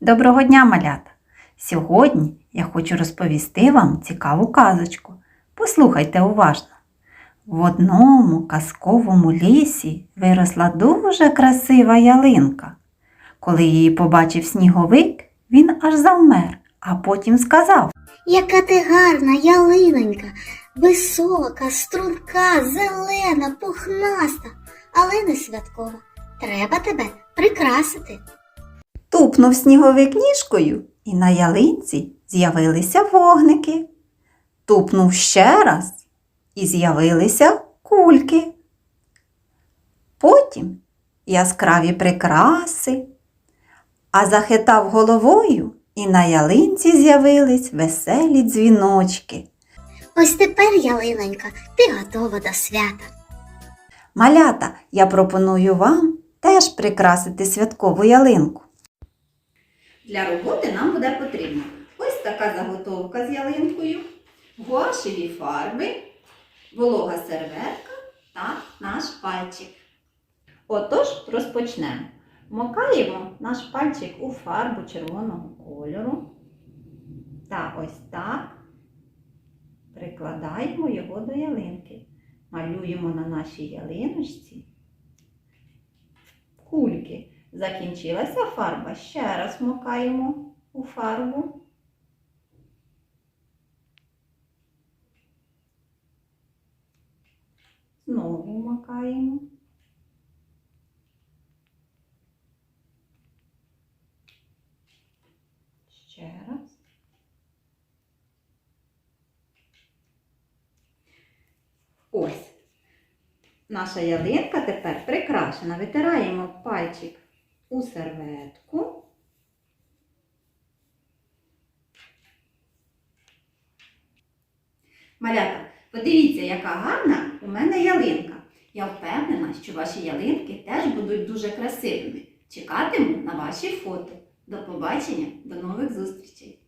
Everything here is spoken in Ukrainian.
Доброго дня, малята! Сьогодні я хочу розповісти вам цікаву казочку. Послухайте уважно. В одному казковому лісі виросла дуже красива ялинка. Коли її побачив сніговик, він аж завмер, а потім сказав Яка ти гарна ялинонька, висока, струнка, зелена, пухнаста, але не святкова. Треба тебе прикрасити. Тупнув сніговик ніжкою, і на ялинці з'явилися вогники. Тупнув ще раз, і з'явилися кульки. Потім яскраві прикраси, а захитав головою, і на ялинці з'явились веселі дзвіночки. Ось тепер, ялинонька, ти готова до свята. Малята, я пропоную вам теж прикрасити святкову ялинку. Для роботи нам буде потрібно ось така заготовка з ялинкою, гуашеві фарби, волога серветка та наш пальчик. Отож, розпочнемо. Вмокаємо наш пальчик у фарбу червоного кольору. Та ось так прикладаємо його до ялинки. Малюємо на нашій ялиночці. Закінчилася фарба. Ще раз вмокаємо у фарбу. Знову вмокаємо. Ще раз. Ось. Наша ялинка тепер прикрашена. Витираємо пальчик у серветку. Малята, подивіться, яка гарна у мене ялинка. Я впевнена, що ваші ялинки теж будуть дуже красивими. Чекатиму на ваші фото. До побачення, до нових зустрічей!